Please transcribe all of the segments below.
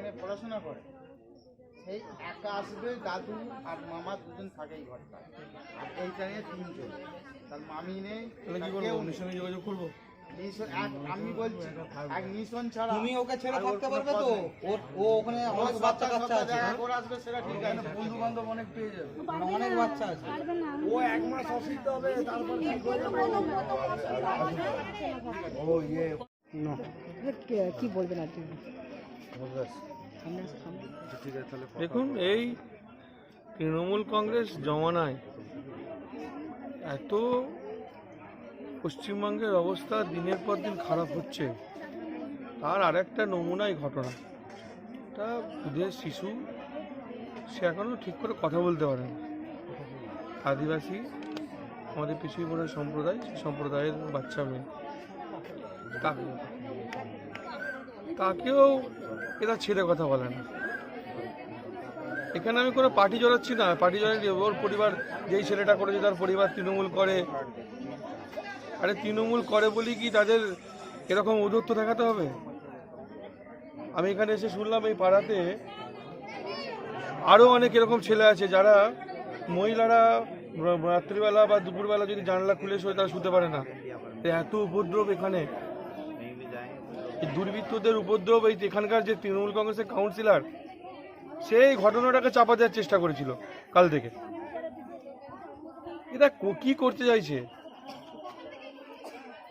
এখানে পড়াশোনা করে। সেই একা আসবে দাদু আর মামা দুজন থাকে এই ঘরটা। আর এইটা নিয়ে তিনজন। তার মামি নেই। সঙ্গে যোগাযোগ করব? আমি বলছি এক নিশন ছাড়া তুমি ওকে ছেড়ে থাকতে পারবে তো? ও ওখানে অনেক বাচ্চা কাচ্চা আছে। দেখা আসবে সেটা ঠিক আছে। বন্ধু বান্ধব অনেক পেয়ে যাবে। অনেক বাচ্চা আছে। ও এক মাস অসুস্থ হবে তারপর ঠিক হয়ে যাবে ও ইয়ে। কি- কি বলবেন আর কি? দেখুন, এই তৃণমূল কংগ্রেস জমানায় এত পশ্চিমবঙ্গের অবস্থা দিনের পর দিন খারাপ হচ্ছে, তার আরেকটা নমুনাই ঘটনা। তা দুধের শিশু, সে এখনও ঠিক করে কথা বলতে পারে আদিবাসী, আমাদের পিছিয়ে পড়া সম্প্রদায় সম্প্রদায়ের বাচ্চা মেয়ে। তা- তাকেও এরা ছেড়ে কথা বলে না। এখানে আমি কোনো পার্টি জড়াচ্ছি না। পার্টি জড়াচ্ছি ওর পরিবার, যেই ছেলেটা করেছে তার পরিবার তৃণমূল করে। আরে তৃণমূল করে বলি কি তাদের এরকম ঔদ্ধত্য দেখাতে হবে? আমি এখানে এসে শুনলাম এই পাড়াতে আরও অনেক এরকম ছেলে আছে যারা মহিলারা রাত্রিবেলা বা দুপুরবেলা যদি জানলা খুলে শোয় তারা শুতে পারে না। এত উপদ্রব এখানে। দুর্বৃত্তদের উপদ্রব, এই এখানকার যে তৃণমূল কংগ্রেসের কাউন্সিলর সেই ঘটনাটাকে চাপা দেওয়ার চেষ্টা করেছিল কাল থেকে। এরা কো- করতে চাইছে?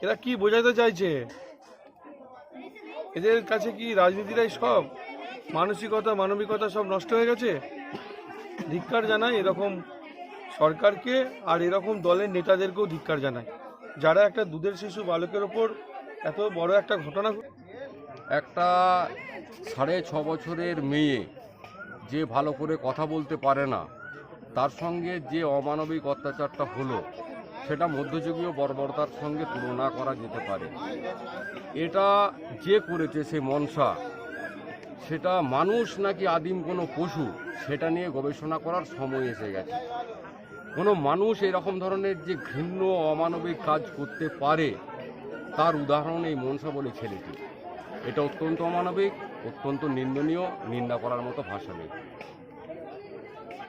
এরা কি বোঝাতে চাইছে? এদের কাছে কি রাজনীতিরাই সব? মানসিকতা, মানবিকতা সব নষ্ট হয়ে গেছে? ধিক্কার জানায় এরকম সরকারকে, আর এরকম দলের নেতাদেরকেও ধিক্কার জানায়। যারা একটা দুধের শিশু বালকের ওপর এত বড় একটা ঘটনা একটা সাড়ে ছ বছরের মেয়ে যে ভালো করে কথা বলতে পারে না, তার সঙ্গে যে অমানবিক অত্যাচারটা হলো, সেটা মধ্যযুগীয় বর্বরতার সঙ্গে তুলনা করা যেতে পারে। এটা যে করেছে সে মনসা, সেটা মানুষ নাকি আদিম কোনো পশু, সেটা নিয়ে গবেষণা করার সময় এসে গেছে। কোনো মানুষ এরকম ধরনের যে ঘৃণ্য, অমানবিক কাজ করতে পারে তার উদাহরণ এই মনসা বলে ছেলেটি। এটা অত্যন্ত অমানবিক, অত্যন্ত নিন্দনীয়, নিন্দা করার মতো ভাষা নেই।